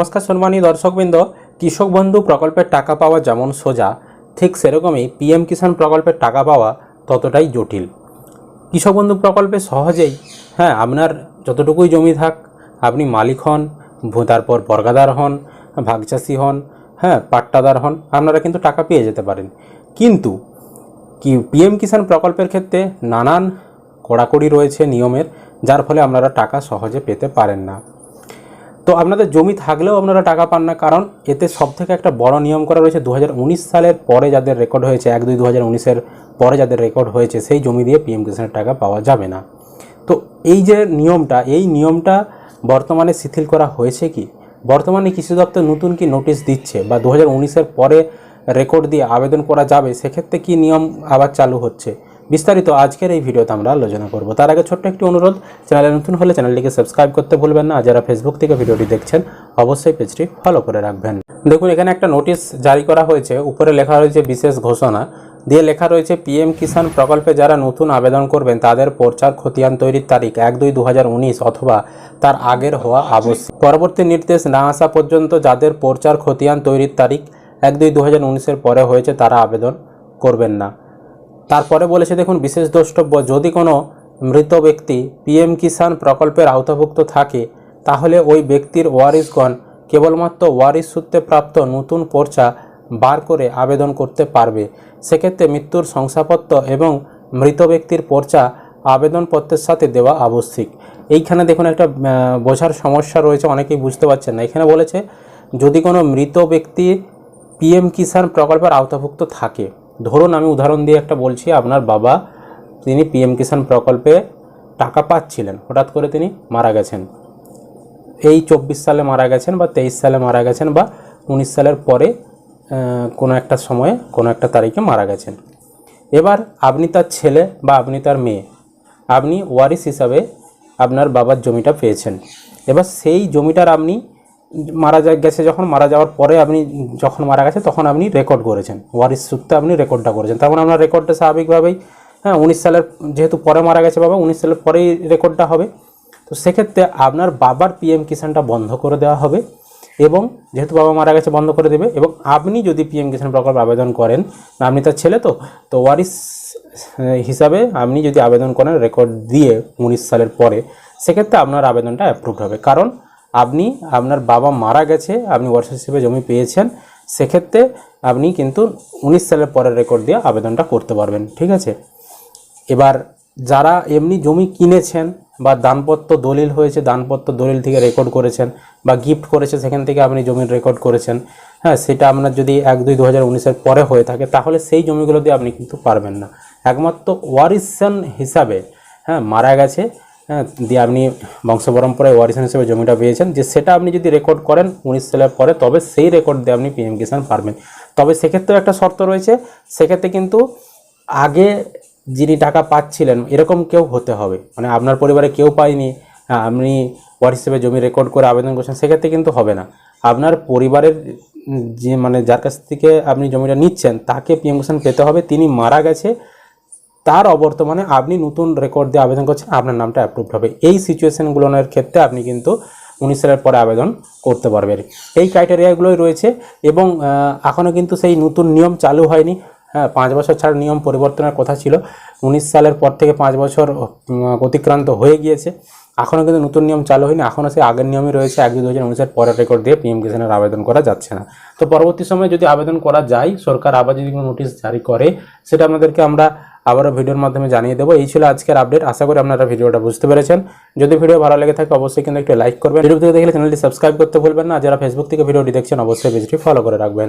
নমস্কার সম্মানীয় দর্শকবৃন্দ, কৃষক বন্ধু প্রকল্পের টাকা পাওয়া যেমন সোজা, ঠিক সেরকমই পিএম কিষাণ প্রকল্পের টাকা পাওয়া ততটাই জটিল। কৃষক বন্ধু প্রকল্পে সহজেই হ্যাঁ আপনার যতটুকুই জমি থাক, আপনি মালিক হন তারপর বর্গাদার হন, ভাগচাষি হন হ্যাঁ পাট্টাদার হন, আপনারা কিন্তু টাকা পেয়ে যেতে পারেন। কিন্তু কি পিএম কিষাণ প্রকল্পের ক্ষেত্রে নানান কড়াকড়ি রয়েছে নিয়মের, যার ফলে আপনারা টাকা সহজে পেতে পারেন না। তো আপনাদের জমি থাকলেও আপনারা টাকা পান না, কারণ এতে সব থেকে একটা বড় নিয়ম করা রয়েছে। দু হাজার উনিশ সালের পরে যাদের রেকর্ড হয়েছে, এক দুই দু হাজার পরে যাদের রেকর্ড হয়েছে, সেই জমি দিয়ে পিএম কিষাণের টাকা পাওয়া যাবে না। তো এই যে নিয়মটা, এই নিয়মটা বর্তমানে শিথিল করা হয়েছে কি? বর্তমানে কৃষি দপ্তর নতুন কি নোটিশ দিচ্ছে বা দু হাজার পরে রেকর্ড দিয়ে আবেদন করা যাবে, সেক্ষেত্রে কি নিয়ম আবার চালু হচ্ছে? বিস্তারিত আজকের এই ভিডিওতে আমরা আলোচনা করব। তার আগে ছোট্ট একটি অনুরোধ, চ্যানেলে নতুন হলে চ্যানেলটিকে সাবস্ক্রাইব করতে ভুলবেন না। যারা ফেসবুক থেকে ভিডিওটি দেখছেন, অবশ্যই পেজটি ফলো করে রাখবেন। দেখুন, এখানে একটা নোটিশ জারি করা হয়েছে। উপরে লেখা রয়েছে বিশেষ ঘোষণা। দিয়ে লেখা রয়েছে পিএম কিষাণ প্রকল্পে যারা নতুন আবেদন করবেন, তাদের পর্চার খতিয়ান তৈরির তারিখ এক দুই দু অথবা তার আগের হওয়া আবশ্যক। পরবর্তী নির্দেশ না আসা পর্যন্ত যাদের পর্চার খতিয়ান তৈরির তারিখ এক দুই দু পরে হয়েছে, তারা আবেদন করবেন না। তারপরে বলেছে, দেখুন, বিশেষ দ্রষ্টব্য, যদি কোনো মৃত ব্যক্তি পিএম কিষাণ প্রকল্পের আওতাভুক্ত থাকে, তাহলে ওই ব্যক্তির ওয়ারিশগণ কেবলমাত্র ওয়ারিশ সূত্রে প্রাপ্ত নতুন পর্চা বার করে আবেদন করতে পারবে। সেক্ষেত্রে মৃত্যুর শংসাপত্র এবং মৃত ব্যক্তির পর্চা আবেদনপত্রের সাথে দেওয়া আবশ্যিক। এইখানে দেখুন একটা বোঝার সমস্যা রয়েছে, অনেকেই বুঝতে পারছেন না। এখানে বলেছে, যদি কোনো মৃত ব্যক্তি পিএম কিষাণ প্রকল্পের আওতাভুক্ত থাকে ধরুন আমি উদাহরণ দিয়ে একটা বলছি, আপনার বাবা তিনি পিএম কিষাণ প্রকল্পে টাকা পাচ্ছিলেন, হঠাৎ করে তিনি মারা গেছেন। এই চব্বিশ সালে মারা গেছেন বা তেইশ সালে মারা গেছেন বা উনিশ সালের পরে কোনো একটা সময়ে, কোনো একটা তারিখে মারা গেছেন। এবার আপনি তার ছেলে বা আপনি তার মেয়ে, আপনি ওয়ারিস হিসাবে আপনার বাবার জমিটা পেয়েছেন। এবার সেই জমিটার আপনি মারা যা গেছে যখন, মারা যাওয়ার পরে আপনি যখন মারা গেছে তখন আপনি রেকর্ড করেছেন। ওয়ারিস সূত্রে আপনি রেকর্ডটা করেছেন। তার মানে আপনার রেকর্ডটা স্বাভাবিকভাবেই হ্যাঁ উনিশ সালের, যেহেতু পরে মারা গেছে বাবা, উনিশ সালের পরেই রেকর্ডটা হবে। তো সেক্ষেত্রে আপনার বাবার পিএম কিষানটা বন্ধ করে দেওয়া হবে এবং যেহেতু বাবা মারা গেছে, বন্ধ করে দেবে এবং আপনি যদি পিএম কিষাণ প্রকল্প আবেদন করেন আপনি তার ছেলে তো তো ওয়ারিস হিসাবে আপনি যদি আবেদন করেন রেকর্ড দিয়ে উনিশ সালের পরে, সেক্ষেত্রে আপনার আবেদনটা অ্যাপ্রুভড হবে। কারণ আপনি আপনার বাবা মারা গেছে, আপনি ওয়ারিস হিসেবে জমি পেয়েছেন, সেক্ষেত্রে আপনি কিন্তু উনিশ সালের পরের রেকর্ড দিয়ে আবেদনটা করতে পারবেন, ঠিক আছে? এবার যারা এমনি জমি কিনেছেন বা দানপত্র দলিল হয়েছে, দানপত্র দলিল থেকে রেকর্ড করেছেন বা গিফট করেছে, সেখান থেকে আপনি জমির রেকর্ড করেছেন হ্যাঁ সেটা আপনার যদি এক, দুই দু হাজার পরে হয়ে থাকে, তাহলে সেই জমিগুলো দিয়ে আপনি কিন্তু পারবেন না। একমাত্র ওয়ারিসান হিসাবে হ্যাঁ মারা গেছে হ্যাঁ দিয়ে আপনি বংশ পরম্পরায় ওয়ারিসান হিসেবে জমিটা পেয়েছেন যে সেটা আপনি যদি রেকর্ড করেন উনিশ সালের পরে তবে সেই রেকর্ড দিয়ে আপনি পিএম কিষাণ পারবেন। তবে সেক্ষেত্রেও একটা শর্ত রয়েছে সেক্ষেত্রে কিন্তু আগে যিনি টাকা পাচ্ছিলেন এরকম কেউ হতে হবে। মানে আপনার পরিবারে কেউ পায়নি হ্যাঁ, আপনি ওয়ার হিসেবে জমি রেকর্ড করে আবেদন করছেন সেক্ষেত্রে কিন্তু হবে না। আপনার পরিবারের যে মানে যার কাছ থেকে আপনি জমিটা নিচ্ছেন তাকে পিএম কিষাণ পেতে হবে। তিনি মারা গেছে তার অবর্তমানে আপনি নতুন রেকর্ড দিয়ে আবেদন করছেন, আপনার নামটা অ্যাপ্রুভড হবে। এই সিচুয়েশনগুলোর ক্ষেত্রে আপনি কিন্তু উনিশ সালের পরে আবেদন করতে পারবেন। এই ক্রাইটেরিয়াগুলোই রয়েছে এবং এখনও কিন্তু সেই নতুন নিয়ম চালু হয়নি। হ্যাঁ পাঁচ বছর ছাড়া নিয়ম পরিবর্তনের কথা ছিল। উনিশ সালের পর থেকে পাঁচ বছর অতিক্রান্ত হয়ে গিয়েছে। এখনও কিন্তু নতুন নিয়ম চালু হয়নি। এখনও সেই আগের নিয়মই রয়েছে। এক দু হাজার উনিশের পরের রেকর্ড দিয়ে পিএম কিষানের আবেদন করা যাচ্ছে না। তো পরবর্তী সময়ে যদি আবেদন করা যায়, সরকার আবার যদি কোনো নোটিশ জারি করে, সেটা আপনাদেরকে আমরা আবারও ভিডিওর মাধ্যমে জানিয়ে দেবো। এই ছিল আজকের আপডেট। আশা করি আপনারা ভিডিওটা বুঝতে পেরেছেন। যদি ভিডিও ভালো লেগে থাকে, অবশ্যই কিন্তু একটু লাইক করবেন। ভিডিও থেকে দেখলে চ্যানেলটি সাবস্ক্রাইব করতে ভুলবেন না। যারা ফেসবুক থেকে ভিডিওটি দেখছেন, অবশ্যই পেজটি ফলো করে রাখবেন।